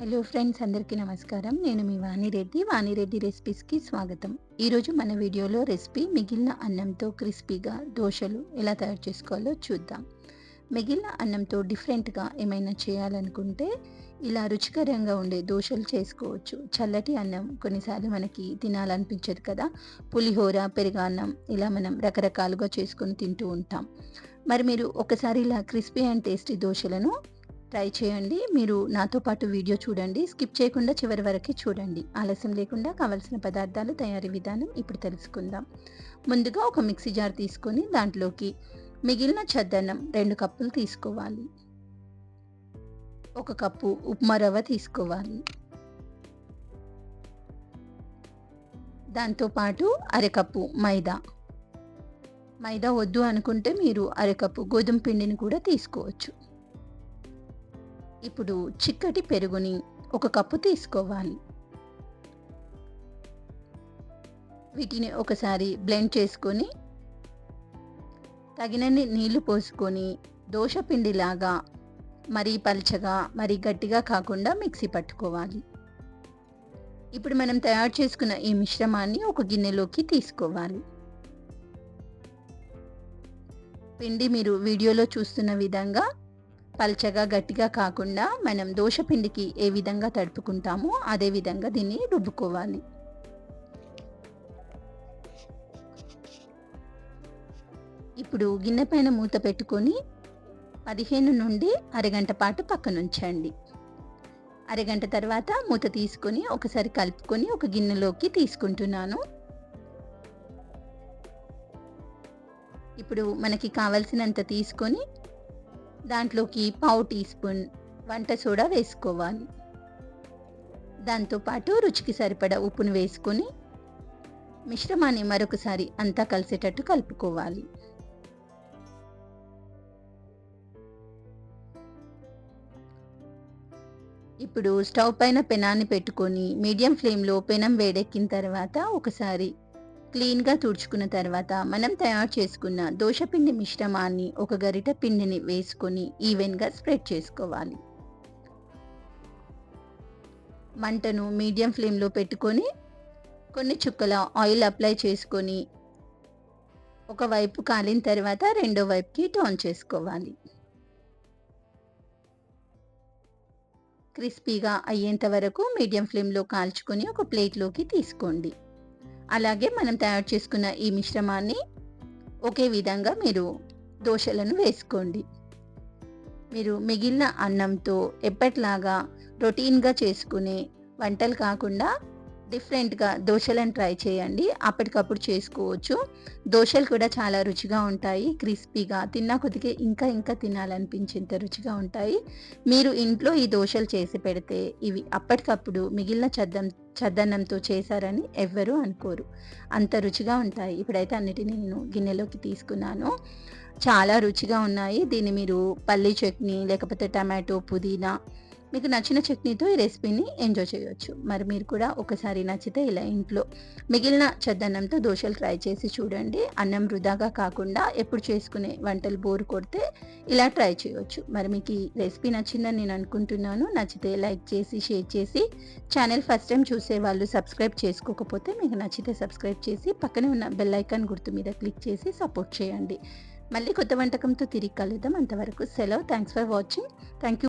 Hello friends అందరికీ నమస్కారం. నేను మీ వాణిరెడ్డి. వాణిరెడ్డి రెసిపీస్కి స్వాగతం. ఈరోజు మన వీడియోలో రెసిపీ మిగిలిన అన్నంతో క్రిస్పీగా దోశలు ఎలా తయారు చేసుకోవాలో చూద్దాం. మిగిలిన అన్నంతో డిఫరెంట్గా ఏమైనా చేయాలనుకుంటే ఇలా రుచికరంగా ఉండే దోశలు చేసుకోవచ్చు. చల్లటి అన్నం కొన్నిసార్లు మనకి తినాలనిపించదు కదా. పులిహోర పెరుగన్నం ఇలా మనం రకరకాలుగా చేసుకొని తింటూ ఉంటాం. మరి మీరు ఒకసారి ఇలా క్రిస్పీ అండ్ టేస్టీ దోశలను ట్రై చేయండి. మీరు నాతో పాటు వీడియో చూడండి. స్కిప్ చేయకుండా చివరి వరకు చూడండి. ఆలస్యం లేకుండా కావలసిన పదార్థాలు తయారీ విధానం ఇప్పుడు తెలుసుకుందాం. ముందుగా ఒక మిక్సీ జార్ తీసుకొని దాంట్లోకి మిగిలిన చద్దన్నం రెండు కప్పులు తీసుకోవాలి. ఒక కప్పు ఉప్మా రవ్వ తీసుకోవాలి. దాంతోపాటు అరకప్పు మైదా. మైదా వద్దు అనుకుంటే మీరు అరకప్పు గోధుమ పిండిని కూడా తీసుకోవచ్చు. ఇప్పుడు చిక్కటి పెరుగుని ఒక కప్పు తీసుకోవాలి. వీటిని ఒకసారి బ్లెండ్ చేసుకొని తగినన్ని నీళ్ళు పోసుకొని దోశ పిండిలాగా మరీ పల్చగా మరీ గట్టిగా కాకుండా మిక్సీ పట్టుకోవాలి. ఇప్పుడు మనం తయారు చేసుకున్న ఈ మిశ్రమాన్ని ఒక గిన్నెలోకి తీసుకోవాలి. పిండి మీరు వీడియోలో చూస్తున్న విధంగా పల్చగా గట్టిగా కాకుండా మనం దోశపిండికి ఏ విధంగా తడుపుకుంటామో అదే విధంగా దీన్ని రుబ్బుకోవాలి. ఇప్పుడు గిన్నె పైన మూత పెట్టుకొని పదిహేను నుండి అరగంట పాటు పక్కనుంచండి. అరగంట తర్వాత మూత తీసుకొని ఒకసారి కలుపుకొని ఒక గిన్నెలోకి తీసుకుంటున్నాను. ఇప్పుడు మనకి కావలసినంత తీసుకొని దాంట్లోకి పావు టీ స్పూన్ వంట సోడా వేసుకోవాలి. దాంతోపాటు రుచికి సరిపడా ఉప్పును వేసుకొని మిశ్రమాన్ని మరొకసారి అంతా కలిసేటట్టు కలుపుకోవాలి. ఇప్పుడు స్టవ్ పైన పెనాన్ని పెట్టుకొని మీడియం ఫ్లేమ్లో పెనం వేడెక్కిన తర్వాత ఒకసారి క్లీన్గా తుడుచుకున్న తర్వాత మనం తయారు చేసుకున్న దోశపిండి మిశ్రమాన్ని ఒక గరిట పిండిని వేసుకొని ఈవెన్గా స్ప్రెడ్ చేసుకోవాలి. మంటను మీడియం ఫ్లేమ్లో పెట్టుకొని కొన్ని చుక్కల ఆయిల్ అప్లై చేసుకొని ఒకవైపు కాలిన తర్వాత రెండో వైపుకి టర్న్ చేసుకోవాలి. క్రిస్పీగా అయ్యేంత వరకు మీడియం ఫ్లేమ్లో కాల్చుకొని ఒక ప్లేట్లోకి తీసుకోండి. అలాగే మనం తయారు చేసుకున్న ఈ మిశ్రమాన్ని ఒకే విధంగా మీరు దోశలను వేసుకోండి. మీరు మిగిలిన అన్నంతో ఎప్పటిలాగా రొటీన్గా చేసుకునే వంటలు కాకుండా డిఫరెంట్గా దోశలను ట్రై చేయండి. అప్పటికప్పుడు చేసుకోవచ్చు. దోశలు కూడా చాలా రుచిగా ఉంటాయి. క్రిస్పీగా తిన్నా కొద్దిగా ఇంకా ఇంకా తినాలనిపించేంత రుచిగా ఉంటాయి. మీరు ఇంట్లో ఈ దోశలు చేసి పెడితే ఇవి అప్పటికప్పుడు మిగిలిన చద్దం చద్దన్నంతో చేశారని ఎవ్వరూ అనుకోరు. అంత రుచిగా ఉంటాయి. ఇప్పుడైతే అన్నిటిని నేను గిన్నెలోకి తీసుకున్నాను. చాలా రుచిగా ఉన్నాయి. దీన్ని మీరు పల్లీ చట్నీ లేకపోతే టమాటో పుదీనా మీకు నచ్చిన చట్నీతో ఈ రెసిపీని ఎంజాయ్ చేయొచ్చు. మరి మీరు కూడా ఒకసారి నచ్చితే ఇలా ఇంట్లో మిగిలిన చెద్దన్నంతో దోశలు ట్రై చేసి చూడండి. అన్నం వృధాగా కాకుండా ఎప్పుడు చేసుకునే వంటలు బోరు కొడితే ఇలా ట్రై చేయొచ్చు. మరి మీకు ఈ రెసిపీ నచ్చిందని నేను అనుకుంటున్నాను. నచ్చితే లైక్ చేసి షేర్ చేసి ఛానల్ ఫస్ట్ టైం చూసే వాళ్ళు సబ్స్క్రైబ్ చేసుకోకపోతే మీకు నచ్చితే సబ్స్క్రైబ్ చేసి పక్కనే ఉన్న బెల్ ఐకాన్ గుర్తు మీద క్లిక్ చేసి సపోర్ట్ చేయండి. మళ్ళీ కొత్త వంటకంతో తిరిగి కలుద్దాం. అంతవరకు సెలవు. Thanks for watching thank you